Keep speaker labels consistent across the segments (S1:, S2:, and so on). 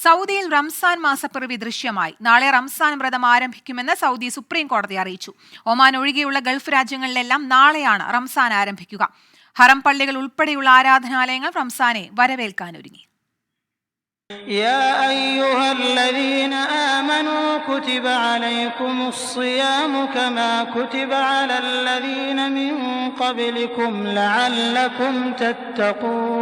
S1: സൗദിയിൽ റംസാൻ മാസപ്പിറവി ദൃശ്യമായി നാളെ റംസാൻ വ്രതം ആരംഭിക്കുമെന്ന് സൗദി സുപ്രീം കോടതി അറിയിച്ചു ഒമാൻ ഒഴികെയുള്ള ഗൾഫ് രാജ്യങ്ങളിലെല്ലാം നാളെയാണ് റംസാൻ ആരംഭിക്കുക ഹറം പള്ളികൾ ഉൾപ്പെടെയുള്ള ആരാധനാലയങ്ങൾ റംസാനെ വരവേൽക്കാനൊരുങ്ങി
S2: يا أيها الذين آمنوا كتب عليكم الصيام كما كتب على الذين من قبلكم لعلكم تتقون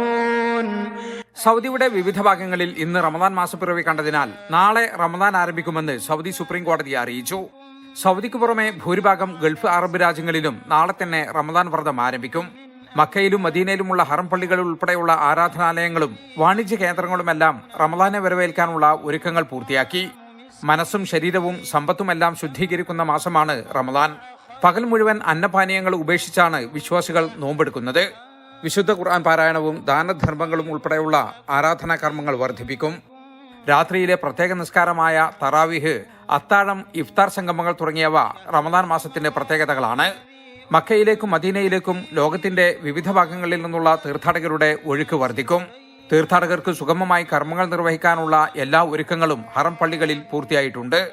S3: സൗദിയുടെ വിവിധ ഭാഗങ്ങളിൽ ഇന്ന് റമദാൻ മാസപ്പിറവി കണ്ടതിനാൽ നാളെ റമദാൻ ആരംഭിക്കുമെന്ന് സൗദി സുപ്രീം കോടതി അറിയിച്ചു. സൗദിക്ക് പുറമെ ഭൂരിഭാഗം ഗൾഫ് അറബ് രാജ്യങ്ങളിലും നാളെ തന്നെ റമദാൻ വ്രതം ആരംഭിക്കും. മക്കയിലും മദീനയിലുമുള്ള ഹറം പള്ളികൾ ഉൾപ്പെടെയുള്ള ആരാധനാലയങ്ങളും വാണിജ്യ കേന്ദ്രങ്ങളുമെല്ലാം റമദാനെ വരവേൽക്കാനുള്ള ഒരുക്കങ്ങൾ പൂർത്തിയാക്കി. മനസ്സും ശരീരവും സമ്പത്തുമെല്ലാം ശുദ്ധീകരിക്കുന്ന മാസമാണ് റമദാൻ. പകൽ മുഴുവൻ അന്നപാനീയങ്ങൾ ഉപേക്ഷിച്ചാണ് വിശ്വാസികൾ നോമ്പെടുക്കുന്നത്. വിശുദ്ധ ഖുർആൻ പാരായണവും ദാനധർമ്മങ്ങളും ഉൾപ്പെടെയുള്ള ആരാധനാ കർമ്മങ്ങൾ വർദ്ധിപ്പിക്കും. രാത്രിയിലെ പ്രത്യേക നിസ്കാരമായ തറാവിഹ് അത്താഴം ഇഫ്താർ സംഗമങ്ങൾ തുടങ്ങിയവ റമദാൻ മാസത്തിന്റെ പ്രത്യേകതകളാണ്. മക്കയിലേക്കും മദീനയിലേക്കും ലോകത്തിന്റെ വിവിധ ഭാഗങ്ങളിൽ നിന്നുള്ള തീർത്ഥാടകരുടെ ഒഴുക്ക് വർദ്ധിക്കും. തീർത്ഥാടകർക്ക് സുഗമമായി കർമ്മങ്ങൾ നിർവഹിക്കാനുള്ള എല്ലാ ഒരുക്കങ്ങളും ഹറം പള്ളികളിൽ പൂർത്തിയായിട്ടുണ്ട്.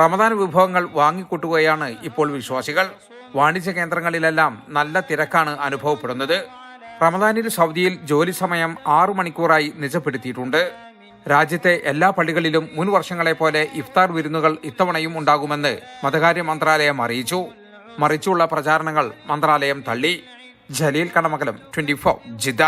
S3: റമദാൻ വിഭവങ്ങൾ വാങ്ങിക്കൂട്ടുകയാണ് ഇപ്പോൾ വിശ്വാസികൾ. വാണിജ്യ കേന്ദ്രങ്ങളിലെല്ലാം നല്ല തിരക്കാണ് അനുഭവപ്പെടുന്നത്. റമദാനിൽ സൗദിയിൽ ജോലി സമയം ആറു മണിക്കൂറായി നിജപ്പെടുത്തിയിട്ടുണ്ട്. രാജ്യത്തെ എല്ലാ പള്ളികളിലും മുൻ വർഷങ്ങളെ പോലെ ഇഫ്താർ വിരുന്നുകൾ ഇത്തവണയും ഉണ്ടാകുമെന്ന് മതകാര്യ മന്ത്രാലയം അറിയിച്ചു. മറിച്ചുള്ള പ്രചാരണങ്ങൾ മന്ത്രാലയം തള്ളി. Jaleel Kanamakalam twenty Jeddah